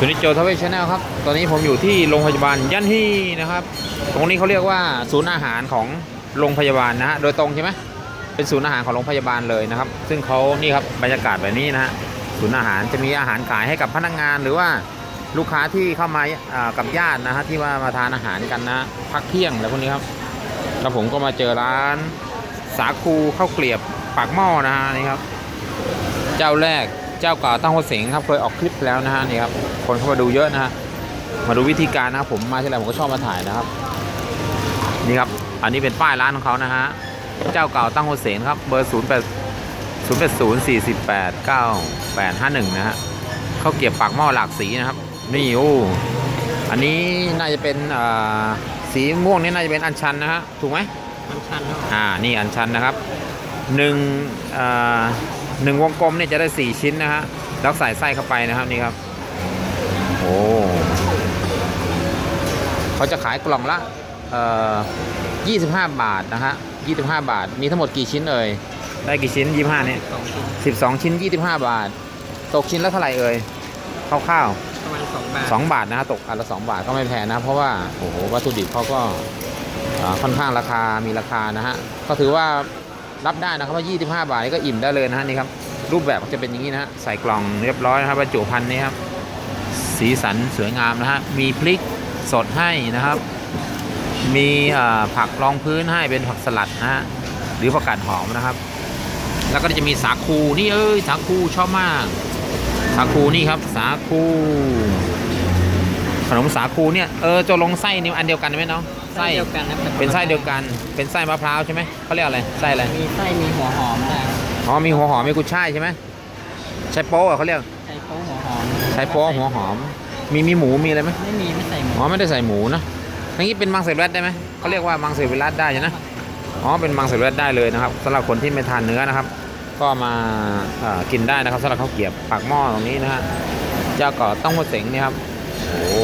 สุนิจโจทเวชแนลครับ ตอนนี้ผมอยู่ที่โรงพยาบาลยันฮีนะครับ ตรงนี้เขาเรียกว่าศูนย์อาหารของโรงพยาบาลนะฮะ โดยตรงใช่ไหมเป็นศูนย์อาหารของโรงพยาบาลเลยนะครับ ซึ่งเขานี่ครับบรรยากาศแบบนี้นะฮะ ศูนย์อาหารจะมีอาหารขายให้กับพนักงานหรือว่าลูกค้าที่เข้ามาอ่ากับญาตินะฮะที่ว่ามาทานอาหารกันนะ พักเที่ยงอะไรพวกนี้ครับ แล้วผมก็มาเจอร้านสาคูข้าวเกลียบปากหม้อนะฮะนี่ครับ เจ้าแรก เจ้าเก่าตั้งหัวเสงครับเคยออกคลิปแล้วนะฮะนี่ครับคนเข้ามาดูเยอะนะฮะมาดูวิธีการนะครับผมมาที่ไรผมก็ชอบมาถ่ายนะครับ นี่ครับ อันนี้เป็นป้ายร้านของเขานะฮะเจ้าเก่าตั้งหัวเสงครับเบอร์0 8 0 8 0 4 8 9 8 5 1นะฮะข้าวเกรียบปากหม้อหลากสีนะครับ นี่โอ้อันนี้น่าจะเป็นอ่าสีม่วงนี่น่าจะเป็นอัญชันนะฮะถูกไหมมันชันครับอ่านี่อันชันนะครับหนึ่งอ่า หนึ่งวงกลมเนี่ยจะได้4ชิ้นนะฮะแล้วใส่ไส้เข้าไปนะครับนี่ครับ โอ้เขาจะขายกล่องละเอ่อ25 บาทนะฮะ25 บาท มีทั้งหมดกี่ชิ้นเอ่ยได้กี่ชิ้น 25เนี่ยสองชิ้น12 ชิ้น 25 บาท ตกชิ้นละเท่าไหร่เอ่ยคร่าวๆประมาณสองบาทสองบาทนะฮะตกอันละสองบาทก็ไม่แพงนะ เพราะว่าโอ้โหวัตถุดิบเขาก็อ่าค่อนข้างราคามีราคานะฮะก็ถือว่า รับได้นะครับว่า25 บาทนี่ก็อิ่มได้เลยนะฮะนี่ครับรูปแบบก็จะเป็นอย่างนี้นะฮะใส่กล่องเรียบร้อยนะครับบรรจุภัณฑ์นี่ครับสีสันสวยงามนะฮะมีพริกสดให้นะครับ มีผักรองพื้นให้เป็นผักสลัดนะฮะหรือผักกาดหอมนะครับ แล้วก็จะมีสาคูนี่เอ้ยสาคูชอบมาก สาคูนี่ครับสาคูขนมสาคูเนี่ยเออจะลงไส้นี่อันเดียวกันไหมน้อง ไส้เดียวกันนะแต่เป็นไส้เดียวกัน เป็นไส้มะพร้าวใช่ไหมเขาเรียกอะไรไส้อะไรมีไส้มีหัวหอมนะอ๋อมีหัวหอมมีกุยช่ายใช่ไหมใช่โป๊ะเหรอเขาเรียกไส้โป๊หัวหอมใช่โป๊ะหัวหอม มีมีหมูมีอะไรไหมไม่มีไม่ใส่หมูอ๋อไม่ได้ใส่หมูนะอย่างนี้เป็นมังสวิรัตได้ไหมเขาเรียกว่ามังสวิรัตได้ใช่ไหมอ๋อเป็นมังสวิรัตได้เลยนะครับสำหรับคนที่ไม่ทานเนื้อนะครับ ก็มาเอ่อกินได้นะครับสำหรับข้าวเกรียบปากหม้อตรงนี้นะฮะเจ้าก่อต้องหัวเสงนี่ครับโอ้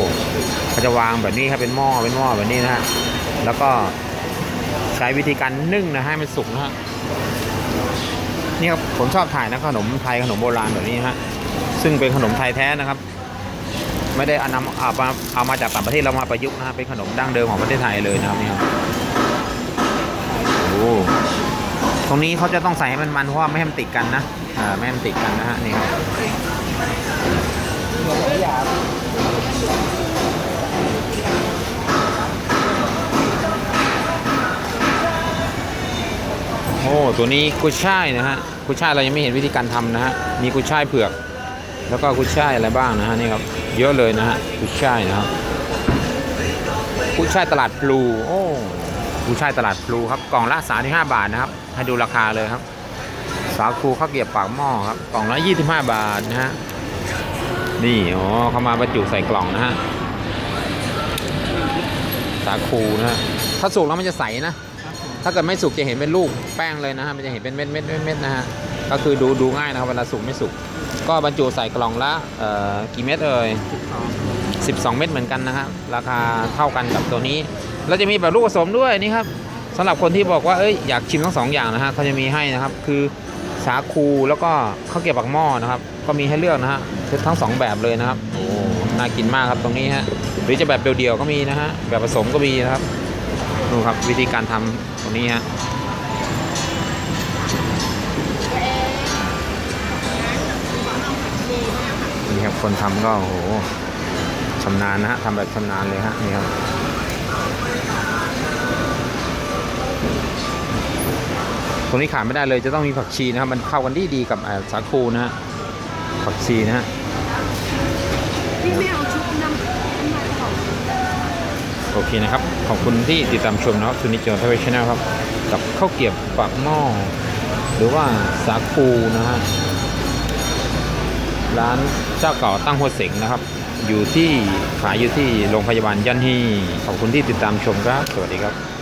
เขาจะวางแบบนี้ครับเป็นหม้อเป็นหม้อแบบนี้นะฮะแล้วก็ใช้วิธีการนึ่งนะให้มันสุกนะฮะนี่ครับผมชอบถ่ายนะขนมไทยขนมโบราณแบบนี้ฮะซึ่งเป็นขนมไทยแท้นะครับ ไม่ได้อนำเอามาเอามาจากต่างประเทศเรามาประยุกต์นะฮะเป็นขนมดั้งเดิมของประเทศไทยเลยนะครับนี่ครับโอ้ตรงนี้เขาจะต้องใส่ให้มันมันเพราะว่าไม่ให้มันติดกันนะอ่าไม่ให้มันติดกันนะฮะนี่ครับ อ้ตัวนี้กุยช่ายนะฮะกุยช่ายเรายังไม่เห็นวิธีการทำนะฮะมีกุยช่ายเผือก แล้วก็กุยช่ายอะไรบ้างนะฮะนี่ครับเยอะเลยนะฮะกุยช่ายนะครับกุยช่ายตลาดพลูโอ้กุยช่ายตลาดพลูครับกล่องละ35บาทนะครับให้ดูราคาเลยครับ สาคูข้าวเกียบปากหม้อครับกล่องละ25 บาทนะฮะนี่อ๋อเขามาบรรจุใส่กล่องนะฮะสาคูนะฮะถ้าสุกแล้วมันจะใสนะ ถ้าเกิดไม่สุกจะเห็นเป็นลูกแป้งเลยนะฮะมันจะเห็นเป็นเม็ดเม็ดเม็ดเม็ดนะฮะก็คือดูดูง่ายนะครับเวลาสุกไม่สุก ก็บรรจุใส่กล่องละเอ่อกี่เม็ดเอ่ยสิบสอง12 เม็ดเหมือนกันนะครับราคาเท่ากันกับตัวนี้ แล้วจะมีแบบลูกผสมด้วยนี่ครับสำหรับคนที่บอกว่าเอ้ยอยากชิมทั้งสองอย่างนะฮะเขาจะมีให้นะครับคือสาคูแล้วก็ข้าวเกรี๊ยวปากหม้อนะครับ ก็มีให้เลือกนะฮะทั้งสองแบบเลยนะครับโอ้น่ากินมากครับตรงนี้ฮะหรือจะแบบเดียวๆก็มีนะฮะแบบผสมก็มีนะครับ ดูครับวิธีการทำตรงนี้ฮะนี่ครับคนทำก็โหชำนาญนะฮะทำแบบชำนาญเลยฮะนี่ครับตรงนี้ขาดไม่ได้เลยจะต้องมีผักชีนะครับ มันเข้ากันดีดีกับเอ่อสาคูนะฮะผักชีนะฮะพี่ไม่เอาชุดน้ำ โอเคนะครับ ขอบคุณที่ติดตามชมนะครับสุนิจโจทวีชแนลครับ กับข้าวเกี๊ยวปากหม้อหรือว่าสาคูนะฮะร้านเจ้าเก่าตั้งหัวเสงนะครับ อยู่ที่ขายอยู่ที่โรงพยาบาลยันฮีขอบคุณที่ติดตามชมครับ สวัสดีครับ